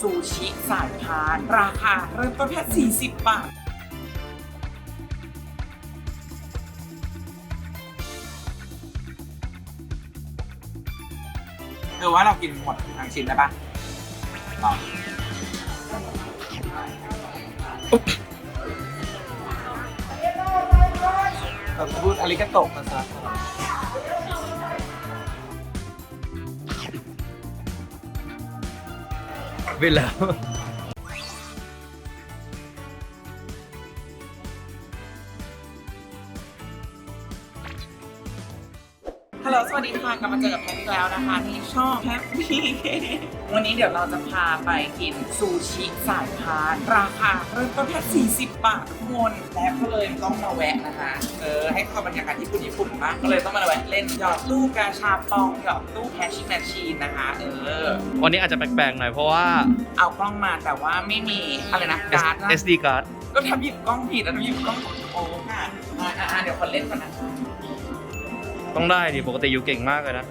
ซูชิสายพาน ราคาเริ่มต้นแค่ 40 บาท เออว่าเรากินหมดทั้งชิ้นได้ปะต่อเราพูดอาริกาโตะมาซะ เว ลับมาเจอกับแพทอีกแล้วนะคะที่ช่องแฮปปี้วันนี้เดี๋ยวเราจะพาไปกินซูชิสายพาน ราคาเริ่มต้นแค่40 บาททุกคนและก็เลยต้องมาแวะนะคะ เออ ให้เข้าบรรยากาศญี่ปุ่นญี่ปุ่นบ้างก็เลยต้องมาแวะเล่นหยอดตู้กาชาปองหยอดตู้แคชชิ่งแมชชีนนะคะ เออ วันนี้อาจจะแปลกๆหน่อยเพราะว่า เอากล้องมาแต่ว่าไม่มีอะไรนะการ์ดนะ SD card ก็ทำหยิบกล้องผิดแล้วทำหยิบกล้องของโอ้ค่ะอ่าอ่าเดี๋ยวคนเล่นก่อนนะคะ ต้องได้ดิปกติยูเก่งมากเลยนะ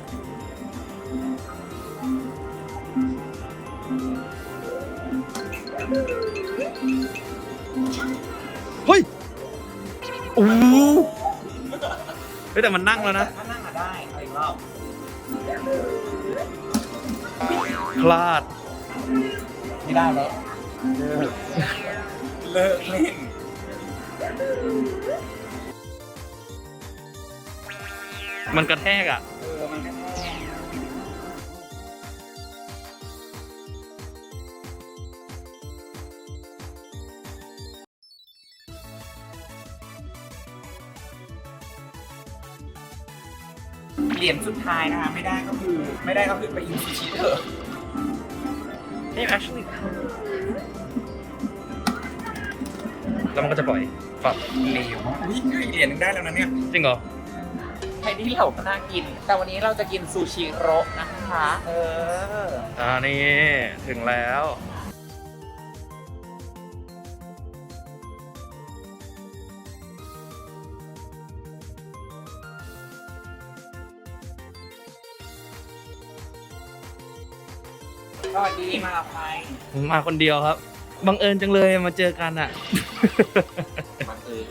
เฮ้ยโอ้โหเฮ้ยแต่มันนั่งแล้วนะ ถ้านั่งอะได้เอาอีกรอบพลาด ไม่ได้แล้วเลิกเล่น มันกระแทกอะเออมันก็แค่เหรียญสุดท้ายนะคะไม่ได้ก็คือไม่ได้ก็คือไปอินซูชิเถอะนี่ actually แล้วมันก็จะปล่อยฝับเหลวอุ้ยเหรียญหนึงได้แล้วนะเนี่ย จริงเหรอ ใครที่เราก็น่ากิน แต่วันนี้เราจะกินซูชิโร่นะคะ เออ อ่านี่ถึงแล้ว สวัสดีมากับใครผมมาคนเดียวครับ บังเอิญจังเลยมาเจอกันอะมาเออ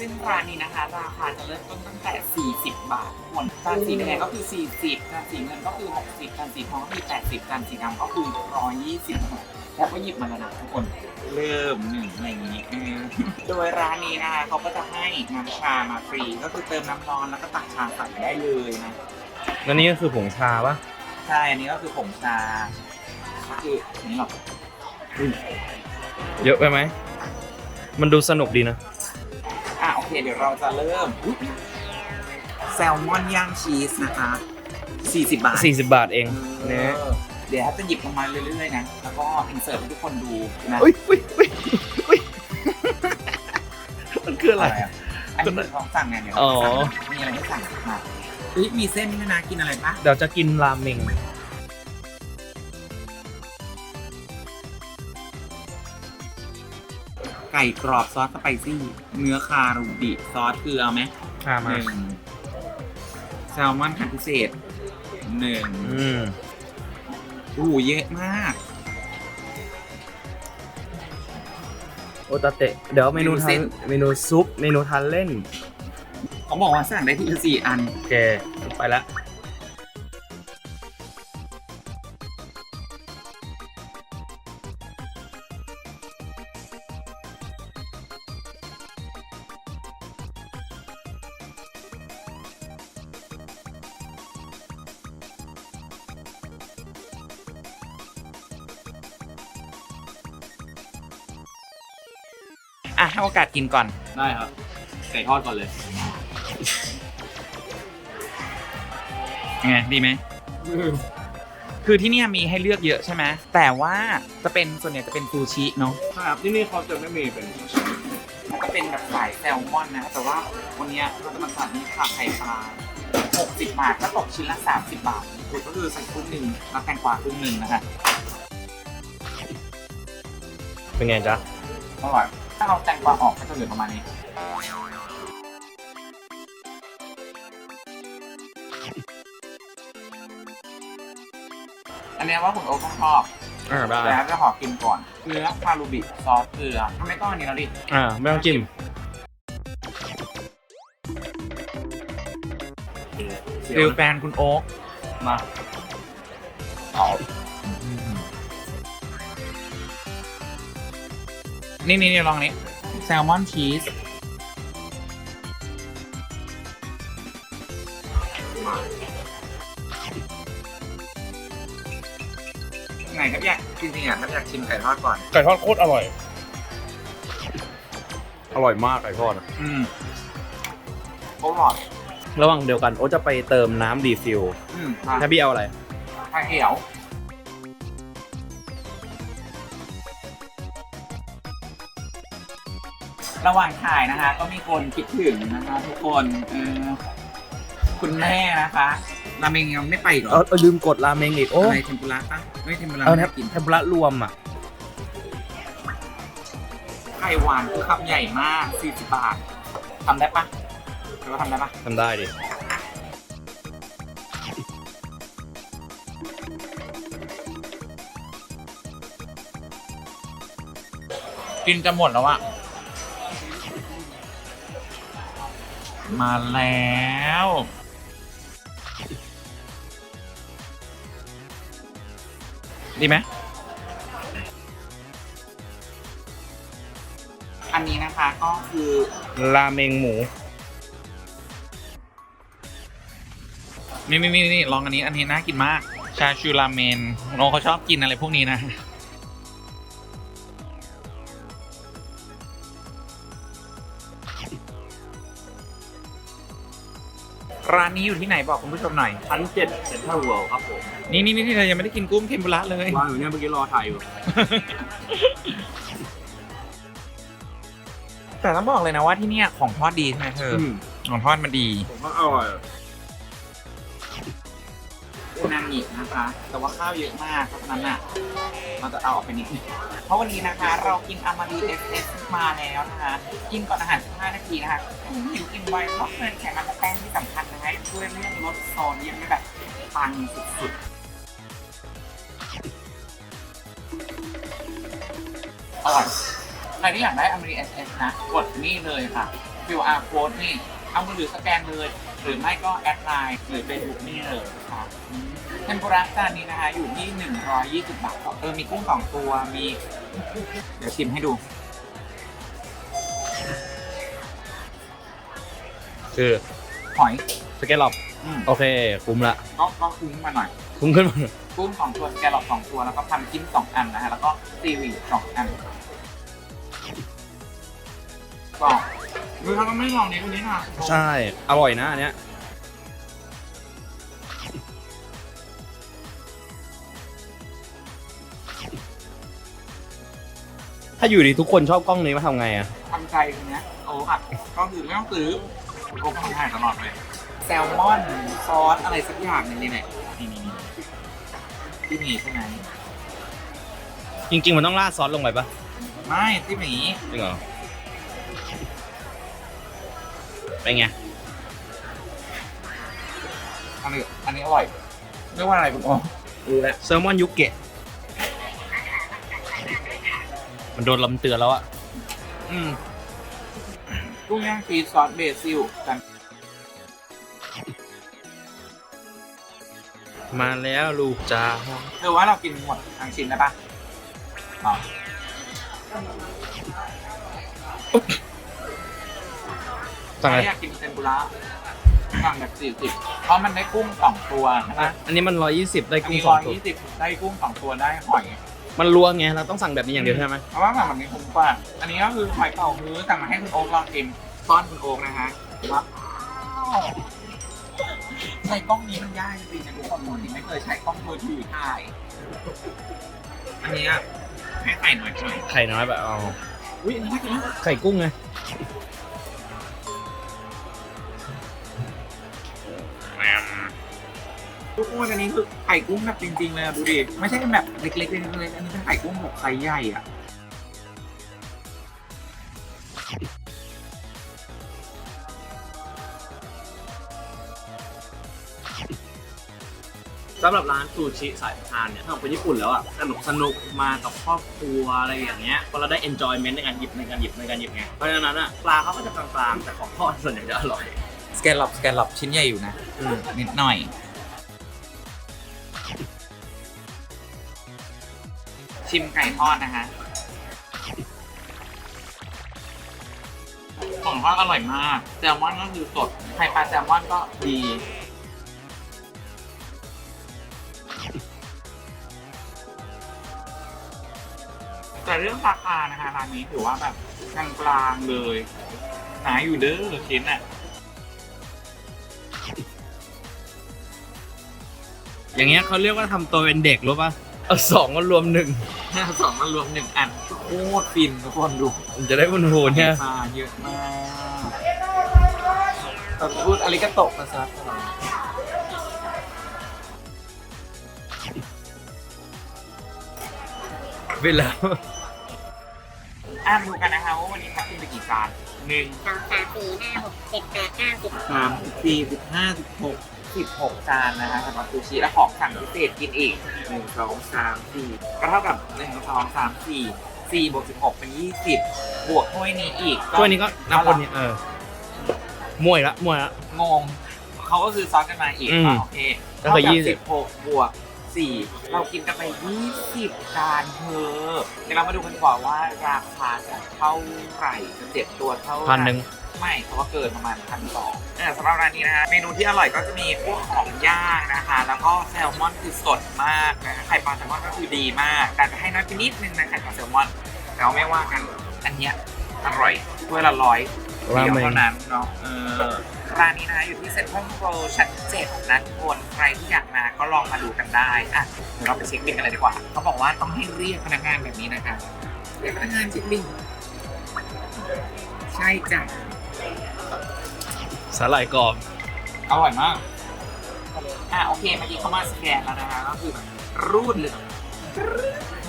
ซึ่งร้านนี้นะคะ ราคาจะเริ่มต้นตั้งแต่ 40 บาททุกคนจานสีแดงก็คือ 40จานสีเงินก็คือ 60จานสีทองก็คือ 80จานสีดำก็คือ 120บาทแล้วก็หยิบมาแล้วนะทุกคนเริ่มหนึ่งอะไรอย่างนี้เออโดยร้านนี้นะคะเขาก็จะให้น้ำชามาฟรีก็คือเติมน้ำร้อนแล้วก็ตักชาใส่ได้เลยนะแล้วนี่ก็คือผงชาปะใช่อันนี้ก็คือผงชาก็คืออันนี้หรอกเยอะไปไหมมันดูสนุกดีนะอะโอ เคเดี๋ยวเราจะเริ่มอุ๊ยแซลมอนย่างชีสนะคะ 40 บาท40 บาทเองเอเนี่ยอเดี๋ยวจะหยิบลงมาเรื่อยๆนะ แล้วก็อินเสิร์ตให้ทุกคนดูนะอุ้ยอุ้ยอุ้ยอุ้ยมันคืออะไรอะอันนี้คือของสั่งไงเดี๋ยวอ๋อสั่งมีอะไรให้สั่งมาเฮ้ยมีเส้นด้วยนะกินอะไรปะเดี๋ยวจะกินราเมง ไก่กรอบซอสสไปซี่ เนื้อคารูบิซอสคือเอาไหมชาหมานึ่งแซลมอนผัดพิเศษหนึ่งอืมโอ้โหเยอะมาก โอตาเตะ เดี๋ยวเมนูเมนูเส้ทานนเมนูซุป เมนูทานเล่น เขาบอกว่าสั่งได้ทีละสี่อัน โอเค ไปละ อะให้โอกาสกินก่อน ได้ครับไก่ทอดก่อนเลย ไงดีไหม คือที่เนี่ยมีให้เลือกเยอะใช่ไหมแต่ว่าจะเป็นส่วนใหญ่จะเป็นซูชิเนาะครับที่นี่เขาจะไม่มีเป็นแล้วก็เป็นแบบสายแซลมอนนะแต่ว่าวันเนี้ยเราจะมาสั่งนี่ค่ะไข่ปลา60 บาทก็ตกชิ้นละ 30 บาทก็คือใส่ครึ่งหนึ่งแล้วแตงกวาครึ่งหนึ่งนะคะเป็นไงจ๊ะอร่อย ถ้าเราแต่งกวาออกก็จะเหลือประมาณนี้ อันนี้ว่าคุณโอ๊คชอบอ่าได้แจะขอกินก่อนเกลือคารูบิซอสเกลือทำไมต้องอันนี้แล้วดิอ่าไม่ต้องจิ้มฟิลแฟนคุณโอ๊คมา อืม นี่นี่นี่ลองนี้แซลมอนชีสไหนครับอยากจริงๆอะถ้าอยากชิมไก่ทอดก่อน ไก่ทอดโคตรอร่อย อร่อยมากไก่ทอดอะอืมโอ้หลอดระหว่างเดียวกันโอ๊ตจะไปเติมน้ำรีฟิลอืมมาถ้าพี่เอาอะไรชาเขียว ระหว่างถ่ายนะคะ ก็มีคนคิดถึงนะคะทุกคนเออคุณแม่นะคะราเมงยังไม่ไปอีกเหรอเออเออลืมกดราเมงอีกโอ้อะไรเทมปุระปะไม่เทมปุระเอาไม่แทได้กินเทมปุระรวมอะไข่หวานคือคำใหญ่มาก 40 บาททำได้ปะหรือว่าทำได้ปะทำได้ดิ กินจะหมดแล้วอะ มาแล้ว ดีไหมอันนี้นะคะก็คือราเมงหมู นี่นี่นี่นี่ลองอันนี้ อันนี้น่ากินมาก ชาชูราเมนโนเขาชอบกินอะไรพวกนี้นะ ร้านนี้อยู่ที่ไหนบอกคุณผู้ชมหน่อย ชั้นเจ็ดเซ็นทรัลเวิลด์ครับผมนี่นี่นี่เรายังไม่ได้กินกุ้งเทมปุระเลย วางอยู่เนี่ยเมื่อกี้รอถ่ายอยู่ แต่ต้องบอกเลยนะว่าที่เนี่ยของทอดดีใช่ไหมเธอออืมของทอดมันดี ผมว่าอร่อย นางหิบนะคะ แต่ว่าข้าวเยอะมากเพราะฉะนั้นอะเราจะเอาออกไปนิดนึงเพราะวันนี้นะคะ เรากินอามารีเอสเอสมาแล้วนะคะ กินก่อนอาหาร 15 นาทีนะคะหิวกินไวเพราะเกินไขมันและแป้งที่สำคัญนะคะช่วยเรื่องลดโซเดียมได้แบบปังสุดๆอร่อยใครที่อยากได้อามารีเอสเอสนะ กดนี่เลยค่ะ QR code นี่ เอามือถือสแกนเลย หรือไม่ก็แอดไลน์หรือเป็นบุกนี่เลยค่ะเทมปุระจานนี้นะคะ อยู่ที่ 120 บาทเออมีกุ้งสองตัวมี เดี๋ยวชิมให้ดู คือหอยสเกลล็อปอืมโอเค คุ้มละ ก็ก็คุ้มมาหน่อย คุ้มขึ้นมากุ้งสองตัวสแกลลอปสองตัว แล้วก็พันกิ้นสองอันนะฮะ แล้วก็ซีวีสองอันก็ ดูถ้าก็ไม่ลองนี้ดูนี้นะใช่ อร่อยนะอันเนี้ยถ้าอยู่ดีทุกคนชอบกล้องนี้มาทำไงอะทำใจตรงเนี้ยโอ้ค่ะก็คือไม่ต้องซื้อโอ้ก็ทำถ่ายตลอดเลย แซลมอนซอสอะไรสักอย่างหนึงนี่แหละนี่นี่นี่ที่หมีใช่ไหมจริง ๆ มันต้องราดซอสลงไปปะไม่ที่หมีจริงเหรอ เป็นไง อันนี้อันนี้อร่อยเรียกว่าอะไรคุณโอรู้แล้วแซลมอนยุกเกะ มันโดนลำเตือนแล้วอะอืมกุ้งย่างชีสซอสเบซิลกันมาแล้วลูกจ้าเธอว่าเรากินหมดทั้งชิ้นได้ปะอ๋อ สั่งอะไรใครอยากกินเซนบุระสั่งแบบสี่สิบเพราะมันได้กุ้งสองตัวใช่ไหมอันนี้มันร้อยยี่สิบได้อันกุ้งนี้สร้อองยตัว ยี่สิบได้กุ้งสองตัวได้หอย มันรวมไง เราต้องสั่งแบบนี้อย่างเดียวใช่ไหม เพราะว่าแบบนี้คุ้มกว่า อันนี้ก็คือหอยเป่าฮื้อสั่งมาให้คุณโอ๊คลองกินต้อนคุณโอ๊คนะฮะว้าวใช้กล้องนี้มันยากจริงๆนะทุกคนปกติไม่เคยใช้กล้องมือถือถ่าย อันนี้อะให้ไข่หน่อยหน่อยไข่น้อยแบบเอา อุ้ยอันนี้น่ากินมากไข่กุ้งไง ทุกคนอันนี้คือไข่กุ้งแบบจริงๆเลยอะดูดิ ไม่ใช่แบบเล็กๆเล็กๆอันนี้เป็นไข่กุ้งแบบไซส์ใหญ่อะสำหรับร้านซูชิสายพานเนี่ยถ้าเป็นญี่ปุ่นแล้วอะสนุกสนุกมากับครอบครัวอะไรอย่างเงี้ยเพราะเราได้ enjoyment ในการหยิบในการหยิบในการหยิบไงเพราะฉะนั้นอะปลาเขาก็จะกลางๆแต่ของทอดส่วนใหญ่จะอร่อย สแกนหลบสแกนหลบชิ้นใหญ่อยู่นะนิดหน่อย ชิมไก่ทอดนะฮะของทอดอร่อยมาก แซลมอนก็คือสด ไข่ปลาแซลมอนก็ดีแต่เรื่องราคานะคะร้านนี้ถือว่าแบบกลางๆเลยหนาอยู่เด้อชิ้นอะอย่างเงี้ยเขาเรียกว่าทำตัวเป็นเด็กรู้ป่ะ เอาสองมารวมหนึ่งห้าสองมารวมหนึ่งอันโคตรฟินทุกคนดูมันจะได้บุญโหนเนี่ยปลาเยอะมากแต่พูดอาริกาโตะภาษาฝรั่งไปแล้วอ่านดูกันนะคะว่าวันนี้เขากินไปกี่จานหนึ่งสองสามสี่ห้าหกเจ็ดแปดเก้าสิบสามสิบสี่สิบห้าสิบหก สิบหกจานนะคะสำหรับซูชิและของสั่งพิเศษกินอีกหนึ่งสองสามสี่ก็เท่ากับหนึ่งสองสามสี่สี่บวกสิบหกเป็นยี่สิบบวกถ้วยนี้อีกช่วยนี้ก็นับคนนี้เออมวยละมวยละ งง เขาก็คือซ้อนกันมาอีกอืมอะโอเคก็คือเท่ากับยี่สิสิบบหกบวกสี่เรากินกันไปยี่สิบจานเธอเดี๋ยวเรามาดูกันดีกว่าว่าราคาจะเท่าไหร่จะเจ็บตัวเท่าไหร่ พันหนึ่ง ไม่เพราะว่าเกินประมาณพันสองสำหรับร้านนี้นะฮะเมนูที่อร่อยก็จะมีพวกของย่างนะคะ แล้วก็แซลมอนคือสดมากนะไข่ปลาแซลมอนก็คือดีมาก แต่จะให้น้อยไปนิดนึงนะไข่ปลาแซลมอนแต่ว่าไม่ว่ากันอันเนี้ยอร่อยถ้วยละร้อยราเดียวเมงเท่านั้นเนาะเออร้านนี้นะอยู่ที่เซ็นทรัลโรชั้นเจ็ดนะทุกคนใครที่อยากมาก็ลองมาดูกันได้อะเดี๋ยวเราไปเช็คบิลกันเลยดีกว่าเขาบอกว่าต้องให้เรียกพนักงานแบบนี้นะคะเรียกพนักงานเช็คบิลใช่จ้ะ สาหร่ายกรอบอร่อยมาก อะโอเคเมื่อกี้เขามาสแกนแล้วนะคะก็คือแบบรูดเลย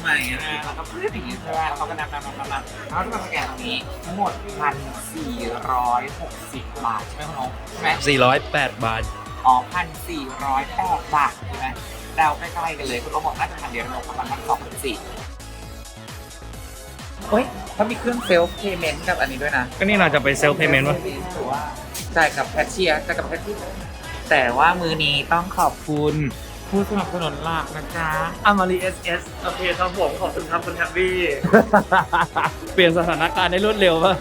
ใหม่นะแล้วก็พื้นอย่างนี้ใช่ไหมแล้วเขาก็นำนำนำนำนำแล้วก็จะมาสแกนตรงนี้ทั้งหมดพันสี่ร้อยหกสิบบาทใช่ไหมคุณน้องใช่ไหม408 บาท อ๋อพันสี่ร้อยแปดบาทใช่ไหมเดาใกล้ๆกันเลยคุณโอ๊คบอกน่าจะพันเดียวเราประมาณพันสองพันสี่เฮ้ยเขามีเครื่องเซลฟ์เพย์เมนต์กับอันนี้ด้วยนะ ก็นี่เราจะไปเซลฟ์เพย์เมนต์วะหรือว่า จ่ายกับแคชเชียร์จ่ายกับแคชเชียร์แต่ว่ามือนี้ต้องขอบคุณผู้สนับสนุนหลักนะจ๊ะอามารีเอสเอสโอเคครับผมขอบคุณครับคุณแฮปปี้ เปลี่ยนสถานการณ์ได้รวดเร็วป่ะ